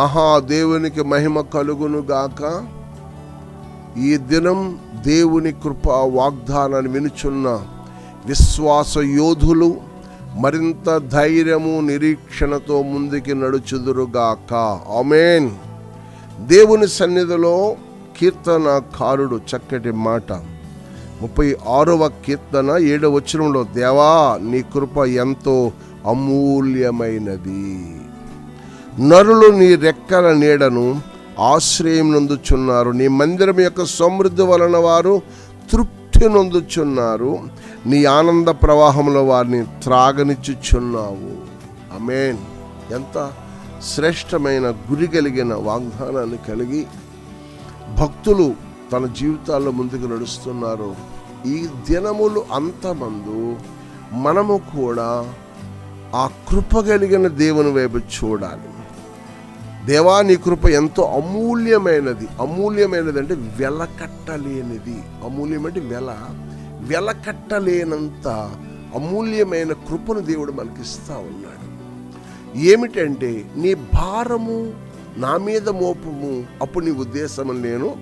మహాదేవునికి మహిమ కలుగును గాక ఈ దినం దేవుని కృప వాగ్దానాన్ని వినుచున్న విశ్వాస యోధులు మరింత ధైర్యము నిరీక్షణతో ముందుకి నడుచుదురుగాక. ఆమెన్. దేవుని సన్నిధిలో కీర్తనకారుడు చక్కటి మాట. ముప్పై ఆరవ కీర్తన ఏడవ వచనంలో దేవా నీ కృప ఎంతో అమూల్యమైనది. నరులు నీ రెక్కల నీడను ఆశ్రయం నొందుచున్నారు నీ మందిరం యొక్క సమృద్ధి వలన వారు తృప్తి నొందుచున్నారు. నీ ఆనంద ప్రవాహంలో వారిని త్రాగనిచ్చుచున్నావు. అమేన్ ఎంత శ్రేష్టమైన గురి కలిగిన వాగ్దానాన్ని కలిగి భక్తులు తన జీవితాల్లో ముందుకు నడుస్తున్నారు. ఈ దినములు అంతమందు మనము కూడా ఆ కృప కలిగిన దేవుని వైపు చూడాలి. దేవా నీ కృప ఎంతో అమూల్యమైనది. అమూల్యమైనది అంటే వెలకట్టలేనిది. అమూల్యం అంటే వెల. వెలకట్టలేనంత అమూల్యమైన కృపను దేవుడు మనకిస్తా ఉన్నాడు. ఏమిటంటే నీ భారము నా మీద మోపము అప్పుడు నీ ఉద్దేశం నేను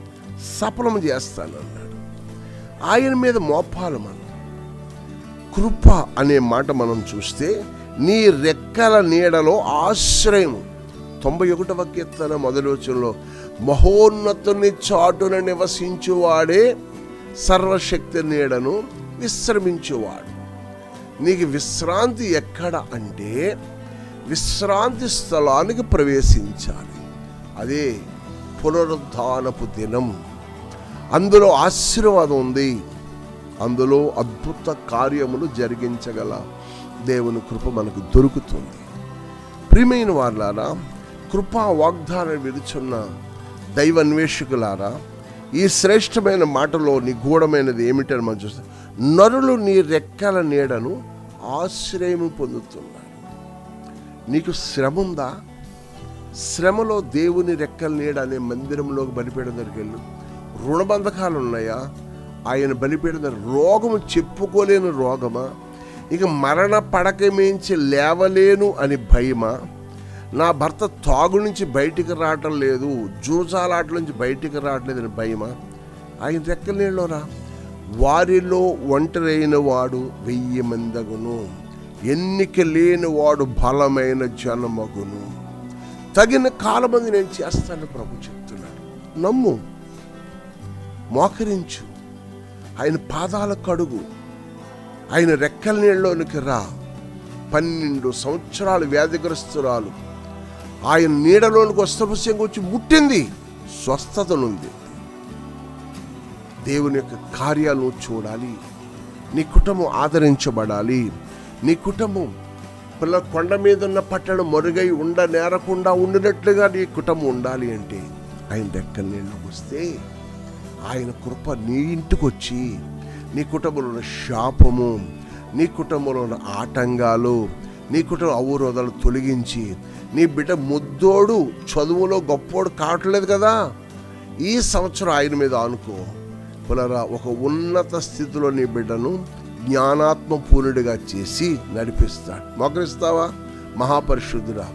సఫలం చేస్తాను అన్నాడు ఆయన మీద మోపాలి మనం. కృప అనే మాట మనం చూస్తే నీ రెక్కల నీడలో ఆశ్రయం తొంభై ఒకటవ కీర్తన మొదటి మహోన్నతుని చాటున నివసించువాడే సర్వశక్తి నీడను విశ్రమించువాడు. నీకు విశ్రాంతి ఎక్కడ అంటే విశ్రాంతి స్థలానికి ప్రవేశించాలి. అదే పునరుద్ధానపు దినం. అందులో ఆశీర్వాదం ఉంది. అందులో అద్భుత కార్యములు జరిగించగల దేవుని కృప మనకు దొరుకుతుంది. ప్రియమైన వాళ్ళారా కృపా వాగ్దానం విడుచున్న దైవ అన్వేషకులారా ఈ శ్రేష్టమైన మాటలో నిగూఢమైనది ఏమిటని మనం చూస్తాం నరులు నీ రెక్కల నీడను ఆశ్రయం పొందుతున్నారు. నీకు శ్రమ ఉందా శ్రమలో దేవుని రెక్కల నీడ అనే మందిరంలోకి బలిపేయడం దగ్గరికి వెళ్ళు. రుణబంధకాలు ఉన్నాయా ఆయన బలిపీఠం రోగము చెప్పుకోలేని రోగమా? ఇక మరణ పడక మించి లేవలేను అని భయమా? నా భర్త తాగు నుంచి బయటికి రావటం లేదు జూజాలాట నుంచి బయటికి రావట్లేదని భయమా? ఆయన రెక్కల నీళ్ళోరా వారిలో ఒంటరైన వాడు వెయ్యి మందగును. ఎన్నిక లేని వాడు బలమైన జనమగును. తగిన కాలమంది నేను చేస్తాను ప్రభు చెప్తున్నాడు. నమ్ము మోకరించు. ఆయన పాదాల కడుగు. ఆయన రెక్కల నీళ్ళలోనికి రా. పన్నెండు సంవత్సరాలు వ్యాధిగ్రస్తురాలు. ఆయన నీడలోనికి వస్త్రపుష్యంగా వచ్చి ముట్టింది. స్వస్థత దేవుని యొక్క కార్యాలు చూడాలి. నీ కుటుంబం ఆదరించబడాలి. నీ కుటుంబం పిల్ల కొండ మీద ఉన్న పట్టణం మరుగై ఉండ నేరకుండా ఉండినట్లుగా నీ కుటుంబం ఉండాలి అంటే ఆయన రెక్కల నీళ్ళకి వస్తే ఆయన కృప నీ ఇంటికి వచ్చి నీ కుటుంబంలో ఉన్న శాపము నీ కుటుంబంలో ఉన్న ఆటంకాలు నీ అవరోధాలు తొలగించి నీ బిడ్డ ముద్దోడు చదువులో గొప్పోడు కావట్లేదు కదా. ఈ సంవత్సరం ఆయన మీద ఆనుకో. పులరా ఒక ఉన్నత స్థితిలో నీ బిడ్డను జ్ఞానాత్మ పూర్ణుడిగా చేసి నడిపిస్తాడు. మోకరిస్తావా? మహాపరిశుద్ధుడా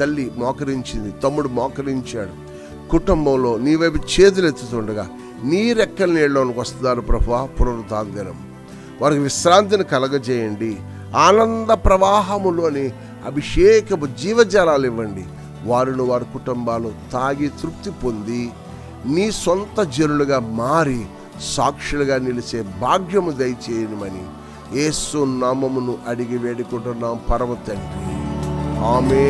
తల్లి మోకరించింది తమ్ముడు మోకరించాడు. కుటుంబంలో నీ వైపు చేతులు ఎత్తుతుండగా నీ రెక్కల నీళ్ళలోనికి వస్తున్నారు ప్రభా పునరుద్ధానం వారికి విశ్రాంతిని కలగజేయండి. ఆనంద ప్రవాహములోని అభిషేకపు జీవజలాలు ఇవ్వండి. వారిని వారి కుటుంబాలు తాగి తృప్తి పొంది నీ సొంత జనులుగా మారి సాక్షులుగా నిలిచే భాగ్యము దయచేయమని ఏసు నామమును అడిగి వేడుకుంటున్నాం పరమ తండ్రి. ఆమె